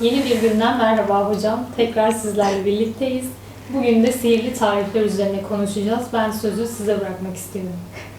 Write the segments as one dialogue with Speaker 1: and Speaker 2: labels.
Speaker 1: Yeni bir günden merhaba hocam. Tekrar sizlerle birlikteyiz. Bugün de sihirli tarifler üzerine konuşacağız. Ben sözü size bırakmak istiyorum.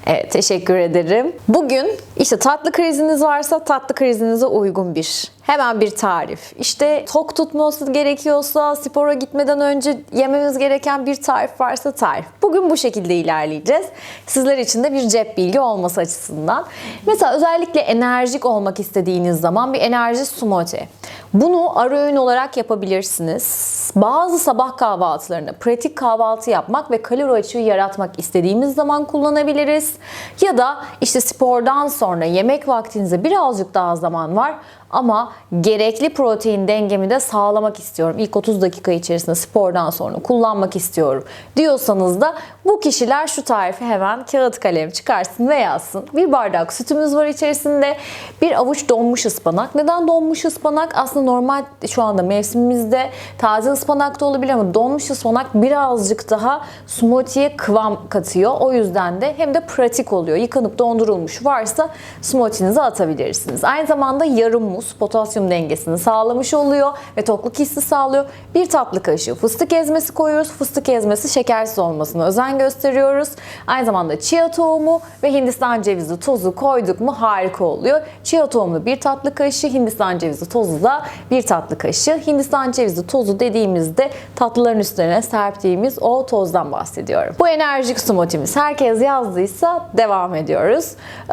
Speaker 2: Evet, teşekkür ederim. Bugün işte tatlı kriziniz varsa tatlı krizinize uygun bir hemen bir tarif. İşte tok tutması gerekiyorsa, spora gitmeden önce yememiz gereken bir tarif varsa tarif. Bugün bu şekilde ilerleyeceğiz. Sizler için de bir cep bilgi olması açısından. Mesela özellikle enerjik olmak istediğiniz zaman bir enerji smoothie. Bunu ara öğün olarak yapabilirsiniz. Bazı sabah kahvaltılarında pratik kahvaltı yapmak ve kalori açığı yaratmak istediğimiz zaman kullanabiliriz. Ya da işte spordan sonra yemek vaktinize birazcık daha zaman var ama gerekli protein dengemi de sağlamak istiyorum. İlk 30 dakika içerisinde spordan sonra kullanmak istiyorum diyorsanız da bu kişiler şu tarifi hemen kağıt kalem çıkarsın ve yazsın. Bir bardak sütümüz var içerisinde. Bir avuç donmuş ıspanak. Neden donmuş ıspanak? Aslında normal şu anda mevsimimizde taze ıspanak da olabilir ama donmuş ıspanak birazcık daha smoothie'ye kıvam katıyor. O yüzden de hem de pratik oluyor. Yıkanıp dondurulmuş varsa smoothie'nize atabilirsiniz. Aynı zamanda yarım muz potasyum dengesini sağlamış oluyor ve tokluk hissi sağlıyor. Bir tatlı kaşığı fıstık ezmesi koyuyoruz. Fıstık ezmesi şekersiz olmasına özen gösteriyoruz. Aynı zamanda chia tohumu ve Hindistan cevizi tozu koyduk mu harika oluyor. Chia tohumlu bir tatlı kaşığı, Hindistan cevizi tozu da bir tatlı kaşığı. Hindistan cevizi tozu dediğimizde tatlıların üstlerine serptiğimiz o tozdan bahsediyorum. Bu enerjik smoothie'miz herkes yazdıysa devam ediyoruz.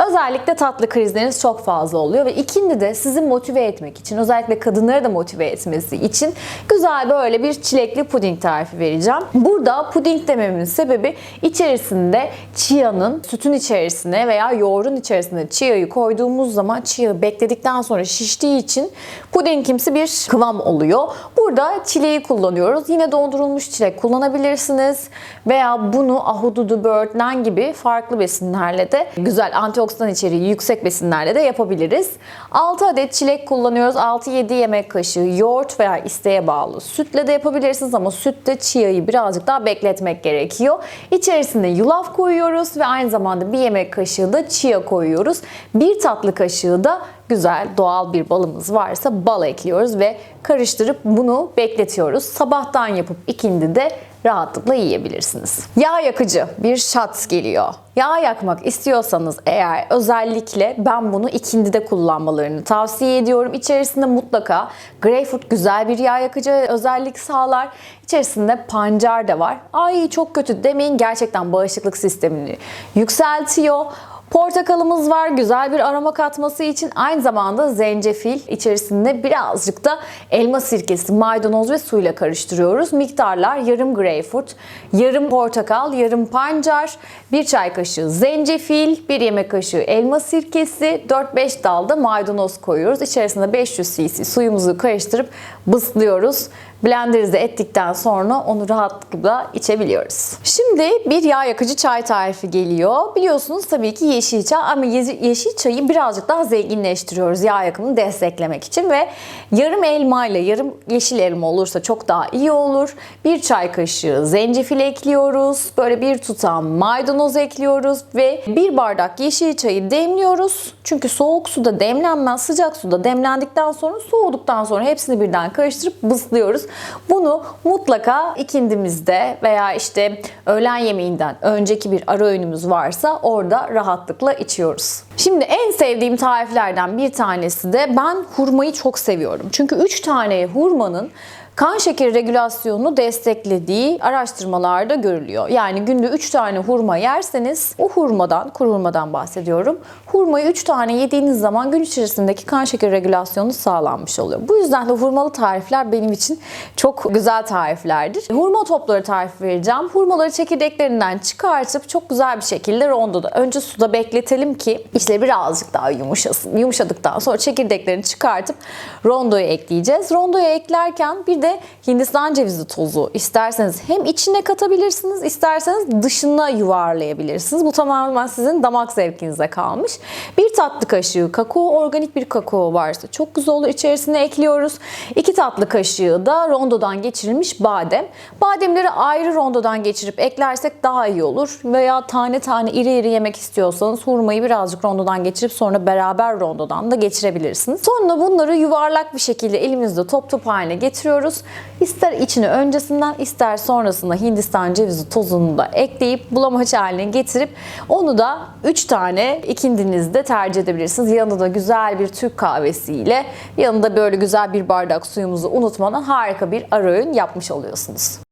Speaker 2: Özellikle tatlı krizleriniz çok fazla oluyor ve ikindi de sizi motive etmek için, özellikle kadınları da motive etmesi için güzel böyle bir çilekli puding tarifi vereceğim. Burada puding dememin sebebi içerisinde chia'nın sütün içerisine veya yoğurdun içerisine chia'yı koyduğumuz zaman chia bekledikten sonra şiştiği için pudingimsi bir kıvam oluyor. Burada çileği kullanıyoruz. Yine dondurulmuş çilek kullanabilirsiniz veya bunu ahududu, böğürtlen gibi farklı besinlerle de güzel antioksidan içeriği yüksek besinlerle de yapabiliriz. 6 adet çilek kullanıyoruz. 6-7 yemek kaşığı yoğurt veya isteğe bağlı sütle de yapabilirsiniz ama sütte chia'yı birazcık daha bekletmek gerekiyor. İçerisine yulaf koyuyoruz ve aynı zamanda bir yemek kaşığı da chia koyuyoruz. Bir tatlı kaşığı da güzel doğal bir balımız varsa bal ekliyoruz ve karıştırıp bunu bekletiyoruz. Sabahtan yapıp ikindi de rahatlıkla yiyebilirsiniz. Yağ yakıcı bir şat geliyor. Yağ yakmak istiyorsanız eğer özellikle ben bunu ikindide kullanmalarını tavsiye ediyorum. İçerisinde mutlaka greyfurt güzel bir yağ yakıcı özellik sağlar. İçerisinde pancar da var. Ay çok kötü demeyin gerçekten bağışıklık sistemini yükseltiyor. Portakalımız var güzel bir aroma katması için aynı zamanda zencefil içerisinde birazcık da elma sirkesi, maydanoz ve suyla karıştırıyoruz. Miktarlar yarım greyfurt, yarım portakal, yarım pancar, bir çay kaşığı zencefil, bir yemek kaşığı elma sirkesi, 4-5 dal da maydanoz koyuyoruz. İçerisine 500 cc suyumuzu karıştırıp bıslıyoruz. Blenderize ettikten sonra onu rahatlıkla içebiliyoruz. Şimdi bir yağ yakıcı çay tarifi geliyor. Biliyorsunuz tabii ki yeşil çay ama ye- yeşil çayı birazcık daha zenginleştiriyoruz yağ yakımını desteklemek için ve yarım elma ile yarım yeşil elma olursa çok daha iyi olur. Bir çay kaşığı zencefil ekliyoruz. Böyle bir tutam maydanoz ekliyoruz ve bir bardak yeşil çayı demliyoruz. Çünkü soğuk suda demlenmez, sıcak suda demlendikten sonra soğuduktan sonra hepsini birden karıştırıp bıslıyoruz. Bunu mutlaka ikindimizde veya işte öğlen yemeğinden önceki bir ara öğünümüz varsa orada rahatlıkla içiyoruz. Şimdi en sevdiğim tariflerden bir tanesi de ben hurmayı çok seviyorum. Çünkü 3 tane hurmanın kan şekeri regülasyonunu desteklediği araştırmalarda görülüyor. Yani günde 3 tane hurma yerseniz o hurmadan, kuru hurmadan bahsediyorum. Hurmayı 3 tane yediğiniz zaman gün içerisindeki kan şekeri regülasyonu sağlanmış oluyor. Bu yüzden de hurmalı tarifler benim için çok güzel tariflerdir. Hurma topları tarifi vereceğim. Hurmaları çekirdeklerinden çıkartıp çok güzel bir şekilde rondoda önce suda bekletelim ki içleri birazcık daha yumuşasın. Yumuşadıktan sonra çekirdeklerini çıkartıp rondoya ekleyeceğiz. Rondoya eklerken bir de Hindistan cevizi tozu isterseniz hem içine katabilirsiniz, isterseniz dışına yuvarlayabilirsiniz. Bu tamamen sizin damak zevkinize kalmış. Bir tatlı kaşığı kakao, organik bir kakao varsa çok güzel olur. İçerisine ekliyoruz. İki tatlı kaşığı da rondodan geçirilmiş badem. Bademleri ayrı rondodan geçirip eklersek daha iyi olur. Veya tane tane iri iri yemek istiyorsanız hurmayı birazcık rondodan geçirip sonra beraber rondodan da geçirebilirsiniz. Sonra bunları yuvarlak bir şekilde elimizde top top haline getiriyoruz. İster içine öncesinden ister sonrasında Hindistan cevizi tozunu da ekleyip bulamaç haline getirip onu da 3 tane ikindinizde tercih edebilirsiniz. Yanında da güzel bir Türk kahvesiyle yanında böyle güzel bir bardak suyumuzu unutmadan harika bir ara öğün yapmış oluyorsunuz.